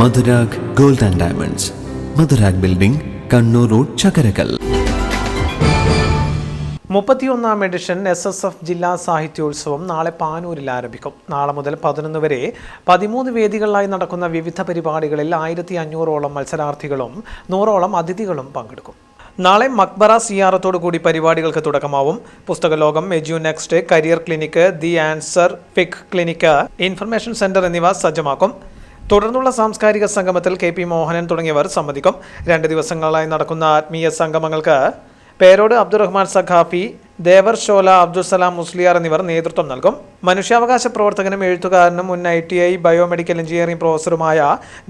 Madhurag gold and diamonds. Madhurag building Kannur road Chakkarakkal. മുപ്പത്തിയൊന്നാം edition S S F ജില്ലാ സാഹിത്യോത്സവം നാളെ പാനൂരിൽ ആരംഭിക്കും. നാളെ മുതൽ പതിനൊന്ന് വരെ പതിമൂന്ന് വേദികളിലായി നടക്കുന്ന വിവിധ പരിപാടികളിൽ ആയിരത്തി അഞ്ഞൂറോളം മത്സരാർത്ഥികളും നൂറോളം അതിഥികളും പങ്കെടുക്കും. നാളെ മക്ബറ സിയാറത്തോടു കൂടി പരിപാടികൾക്ക് തുടക്കമാവും. Pusthakalokam edu next career clinic the answer ഫിക് clinic information centre എന്നിവ സജ്ജമാക്കും. തുടർന്നുള്ള സാംസ്കാരിക സംഗമത്തിൽ കെ പി മോഹനൻ തുടങ്ങിയവർ സംബന്ധിക്കും രണ്ട് ദിവസങ്ങളായി നടക്കുന്ന ആത്മീയ സംഗമങ്ങൾക്ക് പേരോട് അബ്ദുറഹ്മാൻ സഖാഫി ദേവർ ഷോല അബ്ദുസലാം മുസ്ലിയാർ എന്നിവർ നേതൃത്വം നൽകും. മനുഷ്യാവകാശ പ്രവർത്തകനും എഴുത്തുകാരനും മുൻ I T I biomedical engineering പ്രൊഫസറുമായ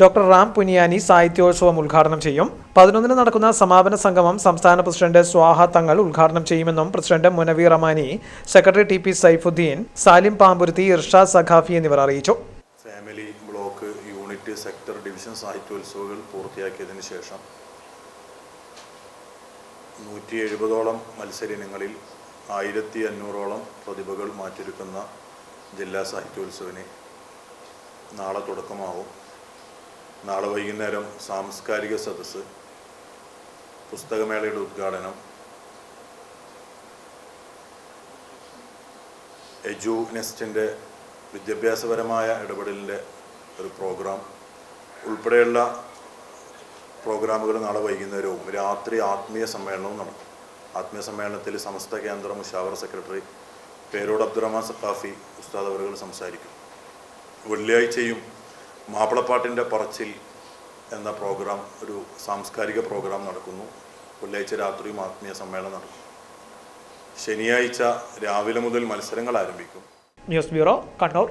doctor Ram Puniyani സാഹിത്യോത്സവം ഉദ്ഘാടനം ചെയ്യും. പതിനൊന്നിന് നടക്കുന്ന സമാപന സംഗമം സംസ്ഥാന പ്രസിഡന്റ് സ്വാഹ തങ്ങൾ ഉദ്ഘാടനം ചെയ്യുമെന്നും president Munavir Rahmani secretary T P Saifuddin Salim Pamburuthi Irshad Saqafi എന്നിവർ അറിയിച്ചു. യൂണിറ്റ് സെക്ടർ ഡിവിഷൻ സാഹിത്യോത്സവങ്ങൾ പൂർത്തിയാക്കിയതിന് ശേഷം നൂറ്റി എഴുപതോളം മത്സരിനങ്ങളിൽ ആയിരത്തി അഞ്ഞൂറോളം പ്രതിഭകൾ മാറ്റിരിക്കുന്ന ജില്ലാ സാഹിത്യോത്സവിന് നാളെ തുടക്കമാവും. നാളെ വൈകുന്നേരം സാംസ്കാരിക സദസ്സ് പുസ്തകമേളയുടെ ഉദ്ഘാടനം എജു നെസ്റ്റിന്റെ വിദ്യാഭ്യാസപരമായ ഇടപെടലിന്റെ ഒരു പ്രോഗ്രാം ഉൾപ്പെടെയുള്ള പ്രോഗ്രാമുകൾ നാളെ വൈകുന്നേരവും. രാത്രി ആത്മീയ സമ്മേളനവും നടക്കും. ആത്മീയ സമ്മേളനത്തിൽ സമസ്ത കേന്ദ്ര മുഷാവർ സെക്രട്ടറി പേരോട് അബ്ദുറഹ്മാൻ സത്താഫി ഉസ്താദ് അവറുകൾ സംസാരിക്കും. വെള്ളിയാഴ്ചയും മാപ്പിളപ്പാട്ടിന്റെ പറച്ചിൽ എന്ന പ്രോഗ്രാം ഒരു സാംസ്കാരിക പ്രോഗ്രാം നടക്കുന്നു. വെള്ളിയാഴ്ച രാത്രിയും ആത്മീയ സമ്മേളനം നടക്കും. ശനിയാഴ്ച രാവിലെ മുതൽ മത്സരങ്ങൾ ആരംഭിക്കും. News bureau Kannur.